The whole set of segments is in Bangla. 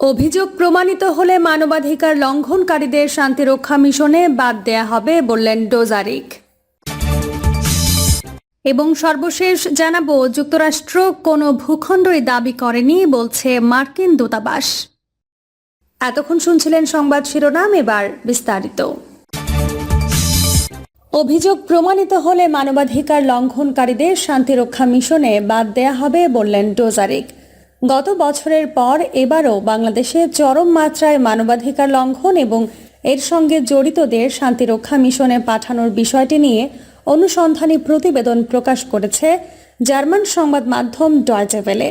অভিযোগ প্রমাণিত হলে মানবাধিকার লঙ্ঘনকারীদের শান্তিরক্ষা মিশনে বাদ দেয়া হবে বললেন ডোজারিক। এবং সর্বশেষ জানাব, যুক্তরাষ্ট্র কোনো ভূখণ্ডই দাবি করেনি, বলছে মার্কিন দূতাবাস। এতক্ষণ শুনছিলেন সংবাদ শিরোনাম, এবার বিস্তারিত। অভিযোগ প্রমাণিত হলে মানবাধিকার লঙ্ঘনকারীদের শান্তিরক্ষা মিশনে বাদ দেয়া হবে বললেন ডোজারিক। গত বছরের পর এবারও বাংলাদেশে চরম মাত্রায় মানবাধিকার লঙ্ঘন এবং এর সঙ্গে জড়িতদের শান্তিরক্ষা মিশনে পাঠানোর বিষয়টি নিয়ে অনুসন্ধানী প্রতিবেদন প্রকাশ করেছে জার্মান সংবাদ মাধ্যম ডয়চেভেলে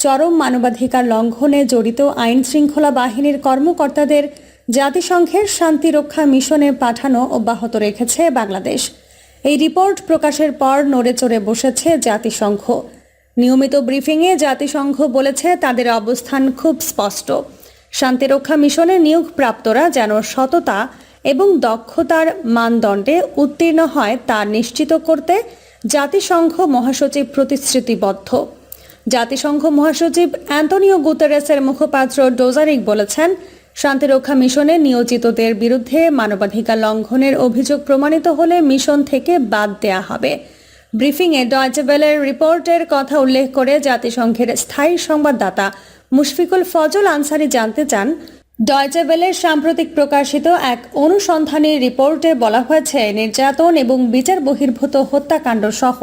চরম মানবাধিকার লঙ্ঘনে জড়িত আইন শৃঙ্খলা বাহিনীর কর্মকর্তাদের জাতিসংঘের শান্তিরক্ষা মিশনে পাঠানো অব্যাহত রেখেছে বাংলাদেশ। এই রিপোর্ট প্রকাশের পর নড়েচড়ে বসেছে জাতিসংঘ। নিয়মিত ব্রিফিংয়ে জাতিসংঘ বলেছে তাদের অবস্থান খুব স্পষ্ট। শান্তিরক্ষা মিশনে নিয়োগপ্রাপ্তরা যেন সততা এবং দক্ষতার মানদণ্ডে উত্তীর্ণ হয় তা নিশ্চিত করতে জাতিসংঘ মহাসচিব প্রতিশ্রুতিবদ্ধ। জাতিসংঘ মহাসচিব অ্যান্টনিও গুতেরেসের মুখপাত্র ডোজারিক বলেছেন, শান্তিরক্ষা মিশনে নিয়োজিতদের বিরুদ্ধে মানবাধিকার লঙ্ঘনের অভিযোগ প্রমাণিত হলে মিশন থেকে বাদ দেয়া হবে। ব্রিফিংয়ে ডয়চেবেলের রিপোর্টের কথা উল্লেখ করে জাতিসংঘের স্থায়ী সংবাদদাতা মুশফিকুল ফজল আনসারি জানতে চান ডয়চেবেলের সাম্প্রতিক প্রকাশিত এক অনুসন্ধানী রিপোর্টে বলা হয়েছে, নির্যাতন এবং বিচার বহির্ভূত হত্যাকাণ্ড সহ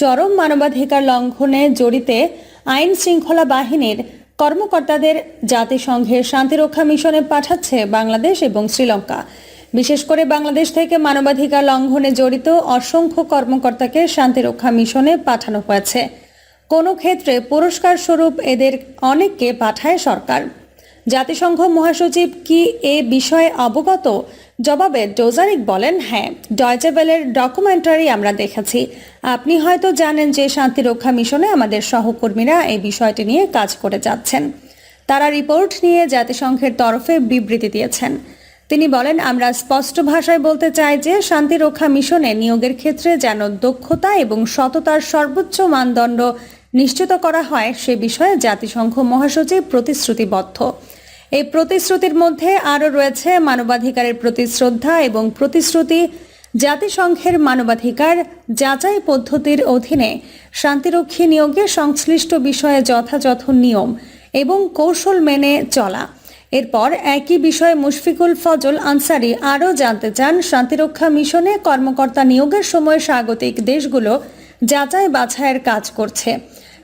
চরম মানবাধিকার লঙ্ঘনে জড়িতে আইন শৃঙ্খলা বাহিনীর কর্মকর্তাদের জাতিসংঘের শান্তিরক্ষা মিশনে পাঠাচ্ছে বাংলাদেশ এবং শ্রীলঙ্কা। বিশেষ করে বাংলাদেশ থেকে মানবাধিকার লঙ্ঘনে জড়িত অসংখ্য কর্মকর্তাকে শান্তিরক্ষা মিশনে পাঠানো হয়েছে। কোনো ক্ষেত্রে পুরস্কার স্বরূপ এদের অনেককে পাঠায় সরকার। জাতিসংঘ মহাসচিব কি এ বিষয়ে অবগত? জবাবে ডোজারিক বলেন হ্যাঁ ডয়চেবেলের ডকুমেন্টারি আমরা দেখেছি। আপনি হয়তো জানেন যে শান্তিরক্ষা মিশনে আমাদের সহকর্মীরা এই বিষয়টি নিয়ে কাজ করে যাচ্ছেন। তারা রিপোর্ট নিয়ে জাতিসংঘের তরফে বিবৃতি দিয়েছেন। তিনি বলেন, আমরা স্পষ্ট ভাষায় বলতে চাই যে শান্তিরক্ষা মিশনে নিয়োগের ক্ষেত্রে যেন দক্ষতা এবং সততার সর্বোচ্চ মানদণ্ড নিশ্চিত করা হয়, সে বিষয়ে জাতিসংঘ মহাসচিব প্রতিশ্রুতিবদ্ধ। এই প্রতিশ্রুতির মধ্যে আরও রয়েছে মানবাধিকারের প্রতি শ্রদ্ধা এবং প্রতিশ্রুতি, জাতিসংঘের মানবাধিকার যাচাই পদ্ধতির অধীনে শান্তিরক্ষী নিয়োগে সংশ্লিষ্ট বিষয়ে যথাযথ নিয়ম এবং কৌশল মেনে চলা। এরপর একই বিষয়ে মুশফিকুল ফজল আনসারি আরও জানতে চান শান্তিরক্ষা মিশনে কর্মকর্তা নিয়োগের সময় স্বাগতিক দেশগুলো যাচাই বাছাইয়ের কাজ করছে।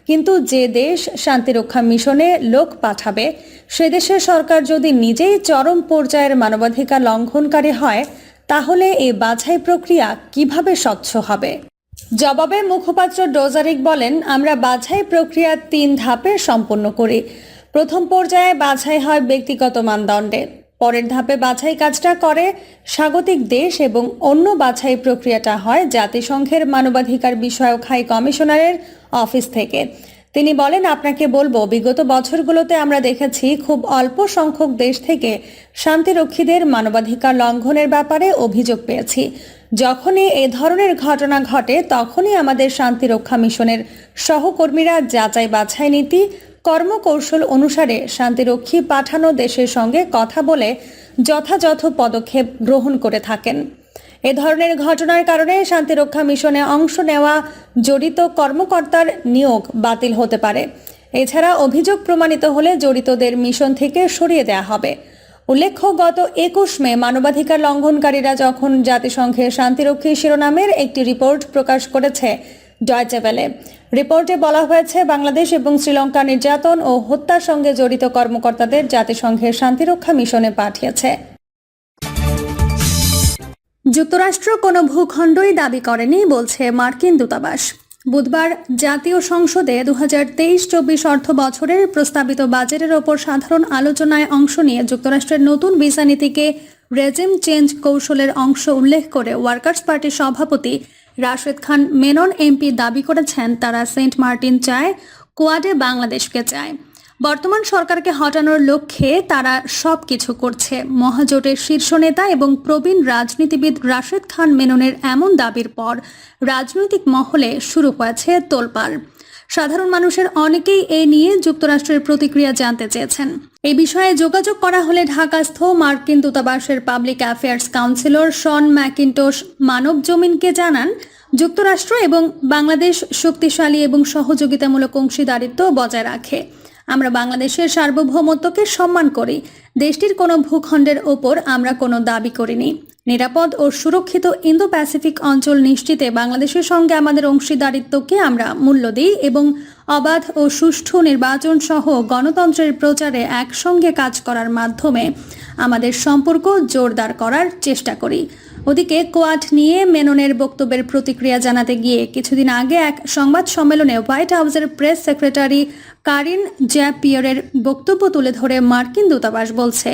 কিন্তু যে দেশ শান্তিরক্ষা মিশনে লোক পাঠাবে, সে দেশের সরকার যদি নিজেই চরম পর্যায়ের মানবাধিকার লঙ্ঘনকারী হয়, তাহলে এ বাছাই প্রক্রিয়া কীভাবে স্বচ্ছ হবে? জবাবে মুখপাত্র ডোজারিক বলেন, আমরা বাছাই প্রক্রিয়া তিন ধাপে সম্পন্ন করি। প্রথম পর্যায়ে বাছাই হয় ব্যক্তিগত মানদণ্ডে। পরের ধাপে বাছাই কাজটা করে স্বাগতিক দেশ এবং অন্য বাছাই প্রক্রিয়াটা হয় জাতিসংঘের মানবাধিকার বিষয়ক হাই কমিশনারের অফিস থেকে। তিনি বলেন, আপনাকে বলব, বিগত বছরগুলোতে আমরা দেখেছি খুব অল্প সংখ্যক দেশ থেকে শান্তিরক্ষীদের মানবাধিকার লঙ্ঘনের ব্যাপারে অভিযোগ পেয়েছি। যখনই এ ধরনের ঘটনা ঘটে, তখনই আমাদের শান্তিরক্ষা মিশনের সহকর্মীরা যাচাই বাছাই নীতি কর্মকৌশল অনুসারে শান্তিরক্ষী পাঠানো দেশের সঙ্গে কথা বলে যথাযথ পদক্ষেপ গ্রহণ করে থাকেন। এ ধরনের ঘটনার কারণে শান্তিরক্ষা মিশনে অংশ নেওয়া জড়িত কর্মকর্তার নিয়োগ বাতিল হতে পারে। এছাড়া অভিযোগ প্রমাণিত হলে জড়িতদের মিশন থেকে সরিয়ে দেওয়া হবে। উল্লেখ্য, গত একুশ মে মানবাধিকার লঙ্ঘনকারীরা যখন জাতিসংঘের শান্তিরক্ষী শিরোনামের একটি রিপোর্ট প্রকাশ করেছে ডয়চেভেলে রিপোর্টে বলা হয়েছে, বাংলাদেশ এবং শ্রীলঙ্কা নির্যাতন ও হত্যার সঙ্গে জড়িত কর্মকর্তাদের জাতিসংঘের শান্তিরক্ষা মিশনে পাঠিয়েছে। যুক্তরাষ্ট্র কোনো ভূখণ্ডই দাবি করেনি, বলছে মার্কিন দূতাবাস। বুধবার জাতীয় সংসদে দু হাজার তেইশ চব্বিশ অর্থ বছরের প্রস্তাবিত বাজেটের ওপর সাধারণ আলোচনায় অংশ নিয়ে যুক্তরাষ্ট্রের নতুন ভিসা নীতিকে রেজিম চেঞ্জ কৌশলের অংশ উল্লেখ করে ওয়ার্কার্স পার্টির সভাপতি রাশেদ খান মেনন এমপি দাবি করেছেন তারা সেন্ট মার্টিন চায়, কোয়াডে বাংলাদেশকে চায়। বর্তমান সরকারকে হটানোর লক্ষ্যে তারা সব কিছু করছে। মহাজোটের শীর্ষ নেতা এবং প্রবীণ রাজনীতিবিদ রাশেদ খান মেননের এমন দাবির পর রাজনৈতিক মহলে শুরু হয়েছে তোলপাড়। সাধারণ মানুষের অনেকেই এ নিয়ে যুক্তরাষ্ট্রের প্রতিক্রিয়া জানতে চেয়েছেন। এই বিষয়ে যোগাযোগ করা হলে ঢাকাস্থ মার্কিন দূতাবাসের public affairs counsellor Sean McIntosh Manab জমিনকে জানান, যুক্তরাষ্ট্র এবং বাংলাদেশ শক্তিশালী এবং সহযোগিতামূলক অংশীদারিত্ব বজায় রাখে। আমরা বাংলাদেশের সার্বভৌমত্বকে সম্মান করি। দেশটির কোনো ভূখণ্ডের ওপর আমরা কোনো দাবি করিনি। নিরাপদ ও সুরক্ষিত ইন্দো প্যাসিফিক অঞ্চল নিশ্চিতে বাংলাদেশের সঙ্গে আমাদের অংশীদারিত্বকে আমরা মূল্য দিই এবং অবাধ ও সুষ্ঠু নির্বাচন সহ গণতন্ত্রের প্রচারে একসঙ্গে কাজ করার মাধ্যমে আমাদের সম্পর্ক জোরদার করার চেষ্টা করি। ওদিকে কোয়াড নিয়ে মেননের বক্তব্যের প্রতিক্রিয়া জানাতে গিয়ে কিছুদিন আগে এক সংবাদ সম্মেলনে হোয়াইট হাউসের প্রেস সেক্রেটারি কারিন জ্যাপিয়রের বক্তব্য তুলে ধরে মার্কিন দূতাবাস বলছে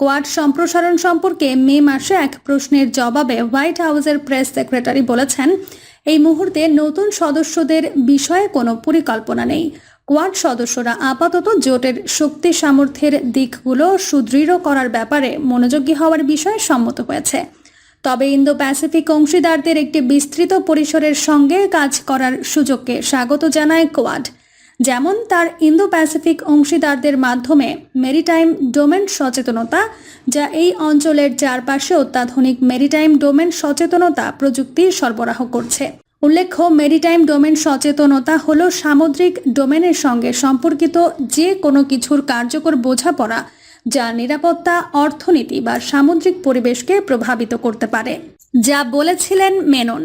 কোয়াড সম্প্রসারণ সম্পর্কে মে মাসে এক প্রশ্নের জবাবে হোয়াইট হাউসের প্রেস সেক্রেটারি বলেছেন, এই মুহূর্তে নতুন সদস্যদের বিষয়ে কোনো পরিকল্পনা নেই। কোয়াড সদস্যরা আপাতত জোটের শক্তি সামর্থ্যের দিকগুলো সুদৃঢ় করার ব্যাপারে মনোযোগী হওয়ার বিষয়ে সম্মত হয়েছে। তবে ইন্দো প্যাসিফিক অংশীদারদের একটি বিস্তৃত পরিসরের সঙ্গে কাজ করার সুযোগকে স্বাগত জানায় কোয়াড, যেমন তার ইন্দো প্যাসিফিক অংশীদারদের মাধ্যমে মেরিটাইম ডোমেন সচেতনতা, যা এই অঞ্চলের চারপাশে অত্যাধুনিক মেরিটাইম ডোমেন সচেতনতা প্রযুক্তি সরবরাহ করছে। উল্লেখ্য, মেরিটাইম ডোমেন সচেতনতা হল সামুদ্রিক ডোমেনের সঙ্গে সম্পর্কিত যে কোনো কিছুর কার্যকর বোঝাপড়া যা নিরাপত্তা, অর্থনীতি বা সামুদ্রিক পরিবেশকে প্রভাবিত করতে পারে। যা বলেছিলেন মেনন।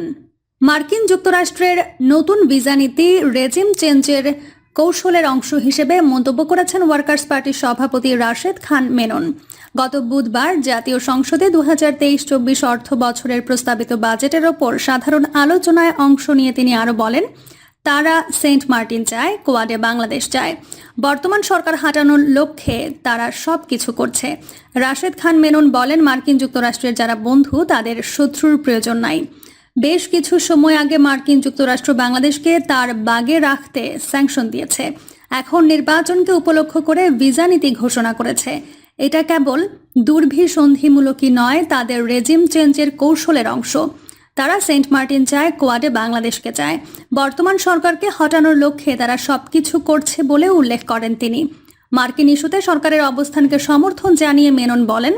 মার্কিন যুক্তরাষ্ট্রের নতুন ভিসা নীতি রেজিম চেঞ্জের কৌশলের অংশ হিসেবে মন্তব্য করেছেন ওয়ার্কার্স পার্টির সভাপতি রাশেদ খান মেনন। গত বুধবার জাতীয় সংসদে দু হাজার তেইশ চব্বিশ অর্থ বছরের প্রস্তাবিত বাজেটের ওপর সাধারণ আলোচনায় অংশ নিয়ে তিনি আরও বলেন তারা সেন্ট মার্টিন চায়, কোয়াডে বাংলাদেশ চায়। বর্তমান সরকার হাঁটানোর লক্ষ্যে তারা সব কিছু করছে। রাশেদ খান মেনন বলেন, মার্কিন যুক্তরাষ্ট্রের যারা বন্ধু, তাদের শত্রুর প্রয়োজন নাই। বেশ কিছু সময় আগে মার্কিন যুক্তরাষ্ট্র বাংলাদেশকে তার বাগে রাখতে স্যাংশন দিয়েছে। এখন নির্বাচনকে উপলক্ষ করে ভিসা নীতি ঘোষণা করেছে। এটা কেবল দুর্ভিসন্ধিমূলকই নয়, তাদের রেজিম চেঞ্জের কৌশলের অংশ। তারা সেন্ট মার্টিন চায়, কোয়াডে বাংলাদেশকে চায়। বর্তমান সরকারকে হটানোর লক্ষ্যে তারা সবকিছু করছে বলে উল্লেখ করেন তিনি। মার্কিন ইস্যুতে সরকারের অবস্থানকে সমর্থন জানিয়ে মেনন বলেন,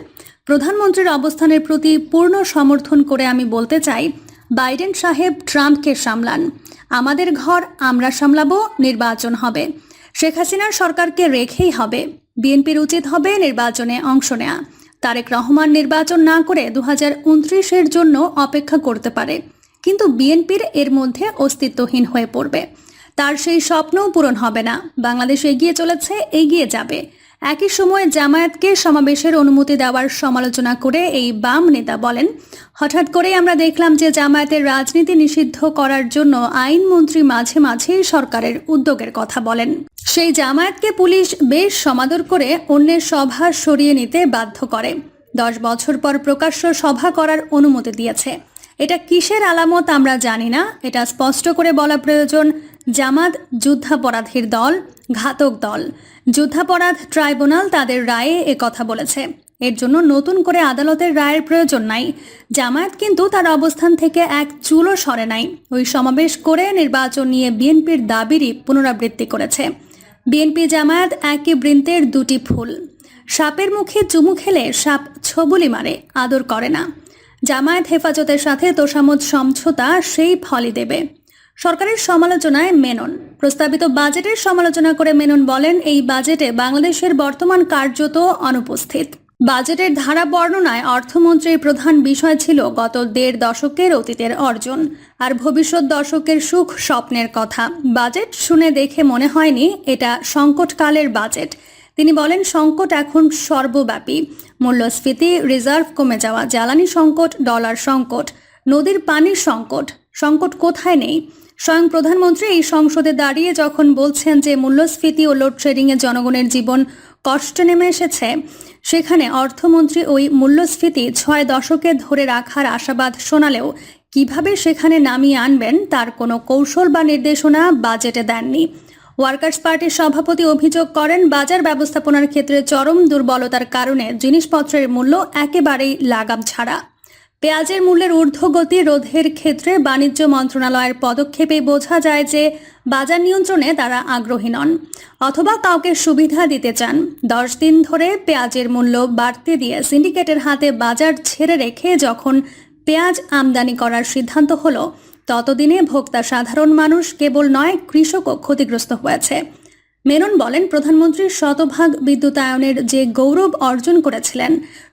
প্রধানমন্ত্রীর অবস্থানের প্রতি পূর্ণ সমর্থন করে আমি বলতে চাই, বাইডেন সাহেব ট্রাম্পকে সামলান। আমাদের ঘর আমরা সামলাবো, নির্বাচন হবে। শেখ হাসিনার সরকারকে রেখেই হবে। বিএনপির উচিত হবে নির্বাচনে অংশ নেয়া। তারেক রহমান নির্বাচন না করে দু হাজার জন্য অপেক্ষা করতে পারে। কিন্তু বিএনপির এর মধ্যে অস্তিত্বহীন হয়ে পড়বে। তার সেই স্বপ্নও পূরণ হবে না। বাংলাদেশ এগিয়ে চলেছে, এগিয়ে যাবে। একই সময় জামায়াতকে সমাবেশের অনুমতি দেওয়ার সমালোচনা করে এই বাম নেতা বলেন, হঠাৎ করেই আমরা দেখলাম যে জামায়াতের রাজনীতি নিষিদ্ধ করার জন্য আইনমন্ত্রী মাঝে মাঝে সরকারের উদ্যোগের কথা বলেন। সেই জামায়াতকে পুলিশ বেশ সমাদর করে অন্যের সভা সরিয়ে নিতে বাধ্য করে। দশ বছর পর প্রকাশ্য সভা করার অনুমতি দিয়েছে। এটা কিসের আলামত আমরা জানি না। এটা স্পষ্ট করে বলা প্রয়োজন, জামাত যুদ্ধাপরাধীর দল ঘাতক দল। যুদ্ধাপরাধ ট্রাইব্যুনাল তাদের রায়ে এ কথা বলেছে। এর জন্য নতুন করে আদালতের রায়ের প্রয়োজন নাই। জামায়াত কিন্তু তার অবস্থান থেকে এক চুলও সরে নাই। ওই সমাবেশ করে নির্বাচন নিয়ে বিএনপির দাবিরই পুনরাবৃত্তি করেছে। বিএনপি জামায়াত একই বৃন্তের দুটি ফুল। সাপের মুখে চুমু খেলে সাপ ছবুলি মারে, আদর করে না। জামায়াত হেফাজতের সাথে তোষামত সমঝোতা সেই ফলই দেবে। সরকারের সমালোচনায় মেনন। প্রস্তাবিত বাজেটের সমালোচনা করে মেনন বলেন, এই বাজেটে বাংলাদেশের বর্তমান কার্যত অনুপস্থিত। বাজেটের ধারা বর্ণনায় অর্থমন্ত্রীর প্রধান বিষয় ছিল গত দেড় দশকের অতীতের অর্জন আর ভবিষ্যৎ দশকের সুখ স্বপ্নের কথা। বাজেট শুনে দেখে মনে হয়নি এটা সংকটকালের বাজেট। তিনি বলেন, সংকট এখন সর্বব্যাপী। মূল্যস্ফীতি, রিজার্ভ কমে যাওয়া, জ্বালানি সংকট, ডলার সংকট, নদীর পানির সংকট সংকট কোথায় নেই? স্বয়ং প্রধানমন্ত্রী এই সংসদে দাঁড়িয়ে যখন বলছেন যে মূল্যস্ফীতি ও লোডশেডিংয়ে জনগণের জীবন কষ্ট নেমে এসেছে, সেখানে অর্থমন্ত্রী ওই মূল্যস্ফীতি ছয় দশকে ধরে রাখার আশাবাদ শোনালেও কীভাবে সেখানে নামিয়ে আনবেন তার কোনো কৌশল বা নির্দেশনা বাজেটে দেননি। ওয়ার্কার্স পার্টির সভাপতি অভিযোগ করেন, বাজার ব্যবস্থাপনার ক্ষেত্রে চরম দুর্বলতার কারণে জিনিসপত্রের মূল্য একেবারেই লাগাম ছাড়া। পেঁয়াজের মূল্যের ঊর্ধ্বগতি রোধের ক্ষেত্রে বাণিজ্য মন্ত্রণালয়ের পদক্ষেপে বোঝা যায় যে বাজার নিয়ন্ত্রণে তারা আগ্রহী নন অথবা কাউকে সুবিধা দিতে চান। দশ দিন ধরে পেঁয়াজের মূল্য বাড়তে দিয়ে সিন্ডিকেটের হাতে বাজার ছেড়ে রেখে যখন পেঁয়াজ আমদানি করার সিদ্ধান্ত হলো, ততদিনে ভোক্তা সাধারণ মানুষ কেবল নয়, কৃষকও ক্ষতিগ্রস্ত হয়েছে। মেনন বলেন প্রধানমন্ত্রী শতভাগ বিদ্যুতায়নের যে গৌরব অর্জন করেছিলেন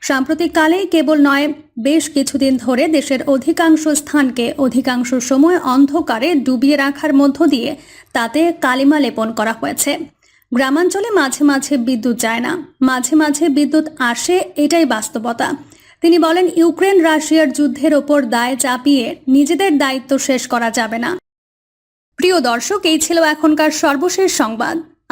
সাম্প্রতিককালে কেবল নয়, বেশ কিছুদিন ধরে দেশের অধিকাংশ স্থানকে অধিকাংশ সময় অন্ধকারে ডুবিয়ে রাখার মধ্য দিয়ে তাতে কালিমা লেপন করা হয়েছে। গ্রামাঞ্চলে মাঝে মাঝে বিদ্যুৎ যায় না, মাঝে মাঝে বিদ্যুৎ আসে এটাই বাস্তবতা। তিনি বলেন, ইউক্রেন রাশিয়ার যুদ্ধের ওপর দায় চাপিয়ে নিজেদের দায়িত্ব শেষ করা যাবে না। প্রিয় দর্শক, এই ছিল এখনকার সর্বশেষ সংবাদ।